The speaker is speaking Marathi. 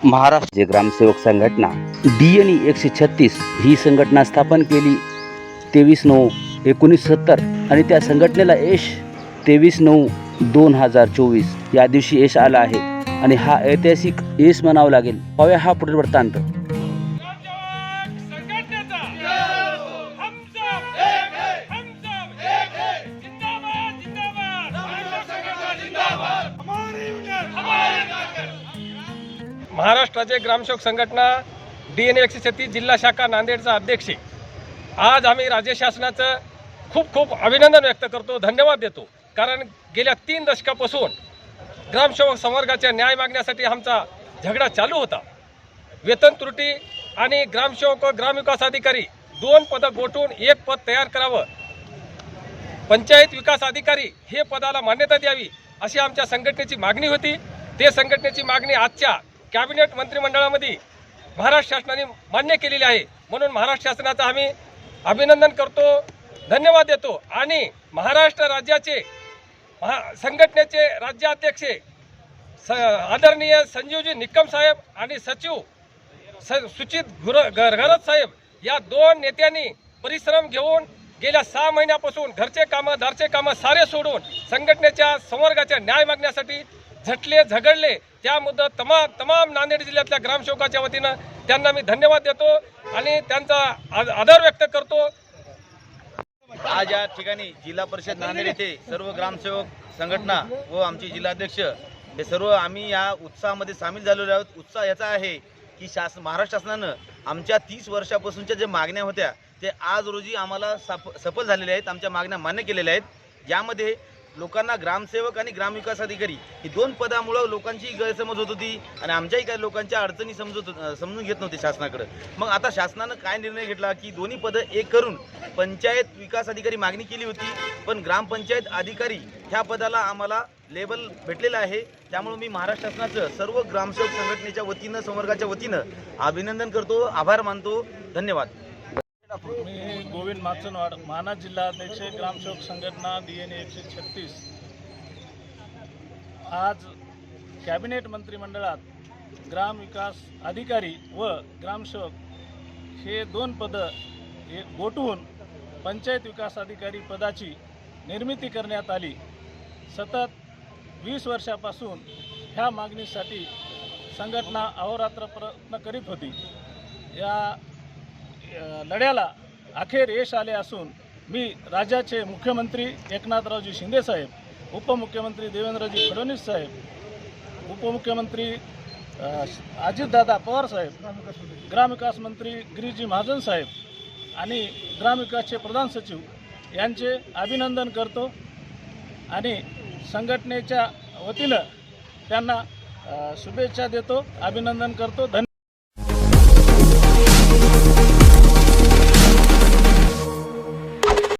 महाराष्ट्र ग्रामसेवक संघटना डी एन ई एकशे छत्तीस ही संघटना स्थापन केली. तेवीस नऊ एकोणीस सत्तर आणि त्या संघटनेला यश तेवीस नऊ दोन हजार चोवीस या दिवशी यश आला आहे. आणि हा ऐतिहासिक यश म्हणावं लागेल. पाहूया हा पुढील वृत्तांत. महाराष्ट्राचे ग्रामसेवक संघटना डी एन एकशे छत्तीस जिल्हा शाखा नांदेडचा अध्यक्ष आज आम्ही राज्य शासनाचं खूप खूप अभिनंदन व्यक्त करतो धन्यवाद देतो. कारण गेल्या तीन दशकापासून ग्रामसेवक संवर्गाच्या न्याय मागण्यासाठी आमचा झगडा चालू होता. वेतन त्रुटी आणि ग्रामसेवक व ग्रामविकास अधिकारी दोन पदं गोठून एक पद तयार करावं. पंचायत विकास अधिकारी हे पदाला मान्यता द्यावी अशी आमच्या संघटनेची मागणी होती. ते संघटनेची मागणी आजच्या कॅबिनेट मंत्रिमंडळामध्ये महाराष्ट्र शासनाने मान्य केलेली आहे. म्हणून महाराष्ट्र शासनाचं आम्ही अभिनंदन करतो धन्यवाद देतो. आणि महाराष्ट्र राज्याचे महा संघटनेचे राज्याध्यक्ष स आदरणीय संजीवजी निकम साहेब आणि सचिव स सुचित गुर गरगरत साहेब या दोन नेत्यांनी परिश्रम घेऊन गेल्या सहा महिन्यापासून घरचे कामं दारचे कामं सारे सोडून संघटनेच्या संवर्गाच्या न्याय मागण्यासाठी झटले झगडले त्या मुद्दा तमाम तमाम नांदेड जिल्ह्यातल्या ग्रामसेवकाच्या वतीनं त्यांना मी धन्यवाद देतो आणि त्यांचा आदर व्यक्त करतो. आज या ठिकाणी जिल्हा परिषद नांदेड येथे सर्व ग्रामसेवक संघटना व आमचे जिल्हाध्यक्ष हे सर्व आम्ही या उत्साहामध्ये सामील झालेलो आहोत. उत्साह याचा आहे की शासन महाराष्ट्र शासनानं आमच्या तीस वर्षापासूनच्या ज्या मागण्या होत्या ते आज रोजी आम्हाला साफ सफल झालेल्या आहेत आमच्या मागण्या मान्य केलेल्या आहेत. यामध्ये लोकांना ग्रामसेवक आणि ग्रामविकास अधिकारी ही दोन पदामुळं लोकांची गैरसमज होत होती आणि आमच्याही काही लोकांच्या अडचणी समजत समजून घेत नव्हते शासनाकडे. मग आता शासनानं काय निर्णय घेतला की दोन्ही पदं एक करून पंचायत विकास अधिकारी मागणी केली होती पण ग्रामपंचायत अधिकारी ह्या पदाला आम्हाला लेबल भेटलेलं आहे. त्यामुळे मी महाराष्ट्र शासनाचं सर्व ग्रामसेवक संघटनेच्या वतीनं संवर्गाच्या वतीनं अभिनंदन करतो आभार मानतो. धन्यवाद. मी गोविंद माचनवाड माना जिल्हा अध्यक्ष ग्रामसेवक संघटना डी एन एकशे छत्तीस. आज कॅबिनेट मंत्रिमंडळात ग्रामविकास अधिकारी व ग्रामसेवक हे दोन पदं हे गोठवून पंचायत विकास अधिकारी पदाची निर्मिती करण्यात आली. सतत वीस वर्षापासून ह्या मागणीसाठी संघटना अहोरात्र प्रयत्न करीत होती. या लढ्याला अखेर यश आले असून मी राज्याचे मुख्यमंत्री एकनाथरावजी शिंदेसाहेब उपमुख्यमंत्री देवेंद्रजी फडणवीस साहेब उपमुख्यमंत्री अजितदादा पवार साहेब ग्रामविकास मंत्री गिरीजी महाजन साहेब आणि ग्रामविकासचे प्रधान सचिव यांचे अभिनंदन करतो आणि संघटनेच्या वतीनं त्यांना शुभेच्छा देतो अभिनंदन करतो. धन्यवाद.